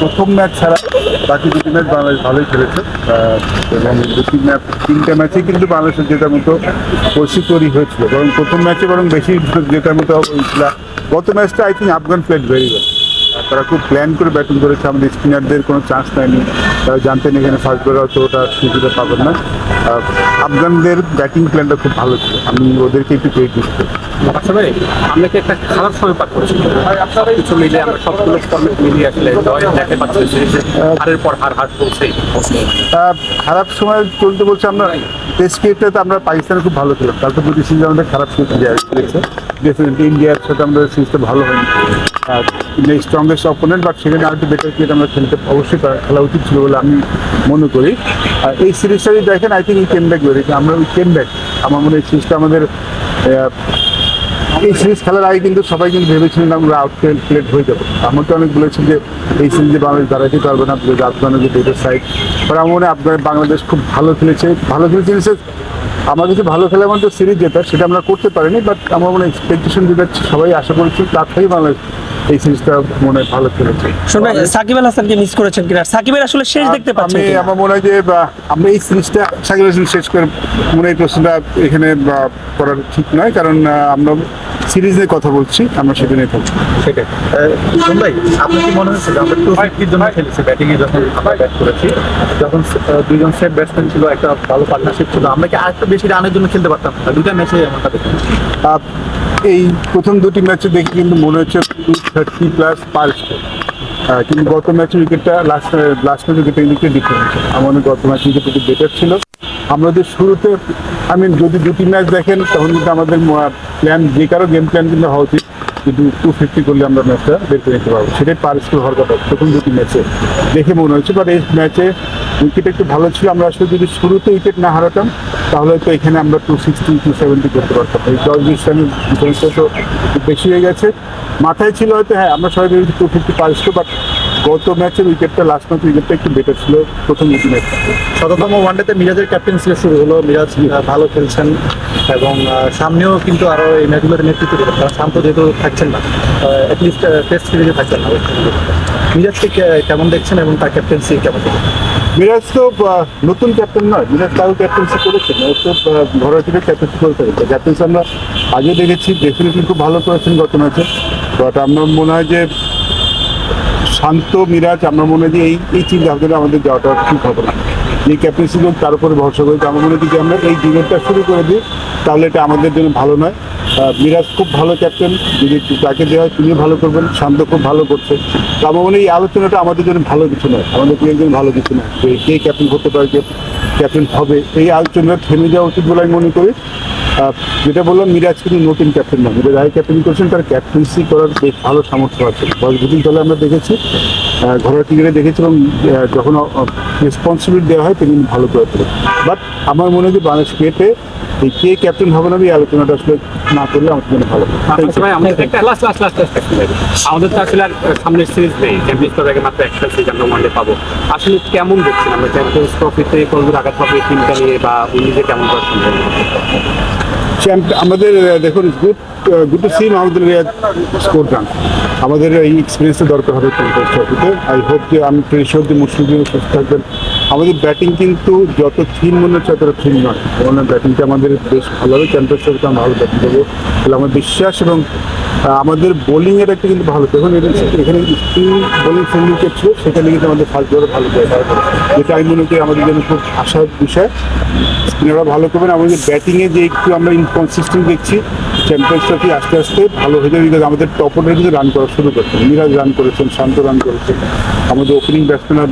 প্রথম ম্যাচ ছাড়া বাকি দুটি ম্যাচ বাংলাদেশ ভালোই খেলেছে। এবং দুটি ম্যাচ তিনটে ম্যাচে কিন্তু বাংলাদেশের জেতার মতো পরিস্থিতি তৈরি হয়েছিল। বরং প্রথম ম্যাচে বরং বেশি জেতার মতো গত ম্যাচটা I think Afghan played very well তারা খুব প্ল্যান করে ব্যাটিং করেছে আমাদের স্পিনারদের কোনো চান্স নেয়নি তারা জানতেন এখানে ফার্স্ট বলার হয়তো ওটা সুবিধা পাবেন না। আফগানদের ব্যাটিং প্ল্যানটা খুব ভালো ছিল। আমি ওদেরকে একটু ক্রেডিট দিচ্ছি। আসলে আমরা কি একটা খারাপ সময় পার করছি? কিছু মিলে আমরা সবগুলো ফর্মেট মিলিয়ে আসলে জয় দেখতে পাচ্ছি হারের পর হার হার চলছেই আহ, খারাপ সময় চলতে বলছে আমরা টেস্ট ক্রিকেটে আমরা পাকিস্তানে খুব ভালো ছিলাম তারপর দুটি সিরিজ আমাদের খারাপ খেলেছে ডেফিনেটলি ইন্ডিয়ার সাথে আমাদের সিরিজটা ভালো হয়নি। স্ট্রংগেস্ট অপোনেন্ট বাট সেখানে আরেকটু বেটার ক্রিকেট আমরা খেলতে অবশ্যই খেলা উচিত ছিল বলে আমি মনে করি। আর এই সিরিজটা যদি দেখেন আই থিঙ্ক এই কেম ব্যাক বেরিয়েছে আমরা ওই কেম ব্যাক আমার মনে হয় সিরিজটা আমাদের এই সিরিজ খেলার আগে কিন্তু সবাই কিন্তু ভেবেছিলেন আমরা আউট প্লেট হয়ে যাব। আমাকে অনেক বলেছেন যে এই সিরিজে বাংলাদেশ দাঁড়াতে পারবে না আফগানের যে বেটার সাইড বাট আমার মনে হয় বাংলাদেশ খুব ভালো খেলেছে। ভালো খেলেছে আমার কাছে ভালো খেলার মধ্যে সিরিজ জেতা সেটা আমরা করতে পারিনি বাট আমার মনে এক্সপেকটেশন যেটা সবাই আশা করেছি, তার থেকেই বাংলাদেশ এই সিরিজটা মনে হয় ভালো খেলেছে শুনবেন সাকিব আল হাসানকে মিস করেছেন কিনা? সাকিবের আসলে শেষ দেখতে পাচ্ছেন আমি আমার মনে হয় যে আমরা এই সিরিজটা সাকিব হাসান শেষ করে মনে এই প্রশ্নটা এখানে করার ঠিক নয় কারণ আমরা সিরিজ নিয়ে কথা বলছি আমরা সেটা নিয়ে থাকছি সেটাই ভাই আপনার কি মনে হচ্ছে আমরা টু ফিফটির জন্য খেলেছি? ব্যাটিং এ যখন আমরা ব্যাট করেছি যখন দুইজন সেট ব্যাটসম্যান ছিল একটা ভালো পার্টনারশিপ ছিল আমরা কি আরেকটু বেশি রানের জন্য খেলতে পারতাম? দুটা ম্যাচে আমরা আহ, এই প্রথম দুটি ম্যাচে দেখে কিন্তু মনে হচ্ছে টু থার্টি প্লাস পার কিন্তু গত ম্যাচের উইকেটটা লাস্ট লাস্ট ম্যাচের উইকেটটা কিন্তু ডিফারেন্স আমার মনে হয় গত ম্যাচ উইকেট একটু বেটার ছিল। আমরা যে শুরুতে আই মিন যদি দুটি ম্যাচ দেখেন, তখন কিন্তু আমাদের প্ল্যান যে কারও গেম প্ল্যান কিন্তু হওয়া উচিত। কিন্তু টু ফিফটি করলে আমরা ম্যাচটা বের করে নিতে পারব। সেটাই পার স্কুল হওয়ার কথা প্রথম দুটি ম্যাচে দেখে মনে হচ্ছে বাট এই ম্যাচে উইকেট একটু ভালো ছিল। আমরা আসলে যদি শুরুতে উইকেট না হারাতাম, তাহলে তো এখানে আমরা টু সিক্সটি টু সেভেন্টি করতে পারতাম। এই দশ বিশ রানের ডিফারেন্সটা তো বেশি হয়ে গেছে। মাথায় ছিল হয়তো হ্যাঁ আমরা সবাই two fifty par score but গত ম্যাচের উইকেটটা লাস্ট ম্যাচ উইকেটটা একটু বেটার ছিল প্রথম দুটি ম্যাচটা শততম ওয়ানডেতে মিরাজের ক্যাপ্টেন্সি শুরু হলো। মিরাজ ভালো খেলছেন এবং সামনেও কিন্তু আরও এই ম্যাচগুলোর নেতৃত্ব দেবেন কারণ শান্ত যেহেতু থাকছেন না অ্যাটলিস্ট টেস্ট সিরিজে থাকছেন না। মিরাজকে কেমন দেখছেন এবং তার ক্যাপ্টেন্সি কেমন? মিরাজ তো নতুন ক্যাপ্টেন নয়। মিরাজ তাও ক্যাপ্টেন্সি করেছেন ও তো ঘরোয়া টিমে ক্যাপ্টেন্সি করে ফেলেছে ক্যাপ্টেন্সি আমরা আগে দেখেছি। ডেফিনেটলি খুব ভালো করেছেন গত ম্যাচে। বাট আমার মনে হয় যে শান্ত মিরাজ, আমরা মনে হয় এই এই চিন্তা ভাবনা আমাদের যাওয়াটা ঠিক হবে না। যে ক্যাপ্টেন্সি লোক তার উপরে ভরসা করে আমার মনে হয় আমরা এই ডিবেটটা শুরু করে দিই, তাহলে এটা আমাদের জন্য ভালো নয়। মিরাজ খুব ভালো ক্যাপ্টেন, যদি তাকে দেওয়া হয় তিনিও ভালো করবেন, শান্ত খুব ভালো করছে। তো আমার মনে এই আলোচনাটা আমাদের জন্য ভালো কিছু নয়। আমাদের প্লেয়ার জন্য ভালো কিছু নয়। কে ক্যাপ্টেন করতে পারে ক্যাপ্টেন হবে, এই আলোচনাটা থেমে যাওয়া উচিত বলে আমি মনে করি। যেটা বললাম, মিরাজ কিন্তু নতুন ক্যাপ্টেন না মিরাজ আগে ক্যাপ্টেন করছেন, তার ক্যাপ্টেন্সি করার বেশ ভালো সামর্থ্য আছে। দশ দুদিন ধরে আমরা দেখেছি ঘরোয়া ক্রিকেটে দেখেছি এবং যখন রেসপন্সিবিলিটি দেওয়া হয়, তিনি ভালো করে বাট আমার মনে হয় যে বাংলাদেশ ক্রিকেটে এই কে ক্যাপ্টেন হবে না এই আলোচনাটা আসলে না করলে আমার জন্য ভালো. ভাই, আমাদের তো আসলে আর সামনের সিরিজ নেই। চ্যাম্পিয়ন্স ট্রফি আগে মাত্র একটা সিরিজ আমরা ওয়ানডে পাবো। আসলে কেমন দেখছেন আমরা? চ্যাম্পিয়ন্স ট্রফিতে কতদূর আঘাত পাবে টিমটা নিয়ে বা উনি নিজে কেমন করছেন? আমাদের দেখুন গুড গুড টু সিম আমাদের স্কোর গান আমাদের এই এক্সপিরিয়েন্সের দরকার হবে আই হোপ যে আমি সুস্থ থাকবেন। আমাদের ব্যাটিং কিন্তু যত থিন মনে হচ্ছে ততটা থিন নয়। কারণ ব্যাটিংটা আমাদের বেশ ভালো হবে চ্যাম্পিয়ন্স ট্রফিতে আমরা ভালো ব্যাটিং করব তাহলে আমার বিশ্বাস এবং আমাদের বোলিংয়ের একটা কিন্তু ভালো দেখুন এটা এখানে স্পিন বোলিং সিন্ডিকেট ছিল সেখানে কিন্তু আমাদের ফার্স্ট বলে ভালো করে যেটা আমি মনে করি আমাদের জন্য খুব আশার বিষয়। স্পিনাররা ভালো করবেন। আমাদের ব্যাটিংয়ে যে একটু আমরা ইনকনসিস্টেন্ট দেখছি চ্যাম্পিয়ন্স ট্রফি আস্তে আস্তে ভালো হয়ে যাবে বিকজ আমাদের টপ অর্ডার কিন্তু রান করা শুরু করছেন। মিরাজ রান করেছেন, শান্ত রান করেছেন। আমাদের ওপেনিং ব্যাটসম্যান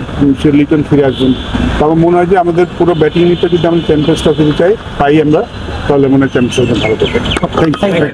লিটন ফিরে আসবেন। তারপর মনে হয় যে আমাদের পুরো ব্যাটিং ইউনিটটা যদি আমরা চ্যাম্পিয়ন্স ট্রফিতে চাই পাই আমরা তাহলে মনে হয় চ্যাম্পিয়ন্স ট্রফি ভালো করবে। Thank you